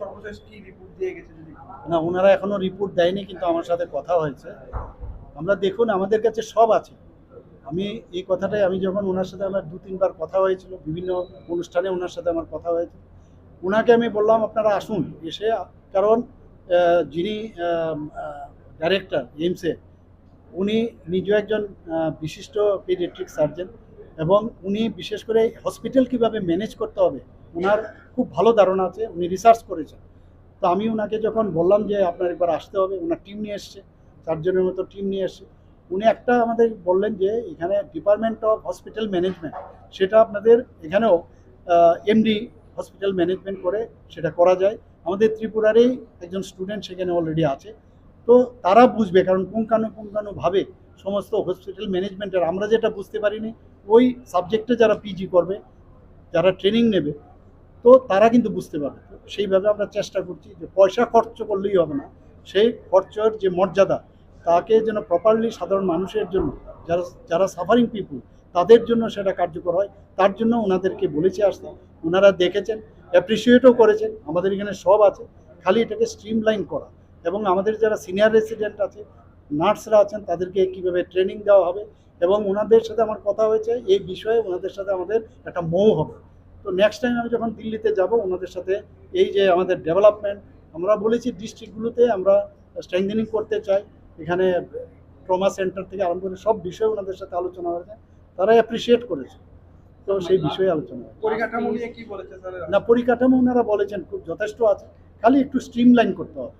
সর্বশেষ কি রিপোর্ট দিয়ে গেছে না, ওনারা এখনও রিপোর্ট দেয়নি, কিন্তু আমার সাথে কথা হয়েছে। আমরা দেখুন, আমাদের কাছে সব আছে। আমি এই কথাটাই, আমি যখন ওনার সাথে আমার দু, তিনবার কথা হয়েছিল, বিভিন্ন অনুষ্ঠানে ওনার সাথে আমার কথা হয়েছে, ওনাকে আমি বললাম, আপনারা আসুন। এসে, কারণ যিনি ডাইরেক্টর এইমসে উনি নিজেও একজন বিশিষ্ট পেডিয়াট্রিক সার্জন এবং উনি বিশেষ করে হসপিটাল কীভাবে ম্যানেজ করতে হবে ওনার খুব ভালো ধারণা আছে, উনি রিসার্চ করেছেন। তো আমি ওনাকে যখন বললাম যে আপনার একবার আসতে হবে ওনার টিম নিয়ে এসছে, চারজনের মতো টিম নিয়ে এসছে। উনি একটা আমাদের বললেন যে এখানে ডিপার্টমেন্ট অফ হসপিটাল ম্যানেজমেন্ট সেটা আপনাদের এখানেও এমডি হসপিটাল ম্যানেজমেন্ট করে সেটা করা যায়। আমাদের ত্রিপুরারই একজন স্টুডেন্ট সেখানে অলরেডি আছে। তো তারা বুঝবে, কারণ পুঙ্খানু পুঙ্খানুভাবে সমস্ত হসপিটাল ম্যানেজমেন্টের আমরা যেটা বুঝতে পারিনি, ওই সাবজেক্টে যারা পিজি করবে, যারা ট্রেনিং নেবে তো তারা কিন্তু বুঝতে পারবে। সেইভাবে আমরা চেষ্টা করছি যে পয়সা খরচ করলেই হবে না। সেই খরচের যে মর্যাদা, তাকে যেন প্রপারলি সাধারণ মানুষের জন্য, যারা যারা সাফারিং পিপুল তাদের জন্য সেটা কার্যকর হয়। তার জন্য ওনাদেরকে বলেছে আসতে। ওনারা দেখেছেন অ্যাপ্রিসিয়েটও করেছেন। আমাদের এখানে সব আছে। খালি এটাকে স্ট্রিমলাইন করা। এবং আমাদের যারা সিনিয়র রেসিডেন্ট আছে, নার্সরা আছেন, তাদেরকে কীভাবে ট্রেনিং দেওয়া হবে? এবং ওনাদের সাথে আমার কথা হয়েছে, এই বিষয়ে ওনাদের সাথে আমাদের একটা মৌ হবে। তো নেক্সট টাইম আমি যখন দিল্লিতে যাব ওনাদের সাথে এই যে আমাদের ডেভেলপমেন্ট আমরা বলেছি ডিস্ট্রিক্টগুলোতে আমরা স্ট্রেংথেনিং করতে চাই। এখানে ট্রমা সেন্টার থেকে আরম্ভ করে সব বিষয়ে ওনাদের সাথে আলোচনা হয়েছে। তারা অ্যাপ্রিসিয়েট করেছে। তো সেই বিষয়ে আলোচনা পরিকাঠামো নিয়ে কি বলেছে না পরিকাঠামো ওনারা বলেছেন খুব যথেষ্ট আছে। খালি একটু স্ট্রিমলাইন করতে হবে।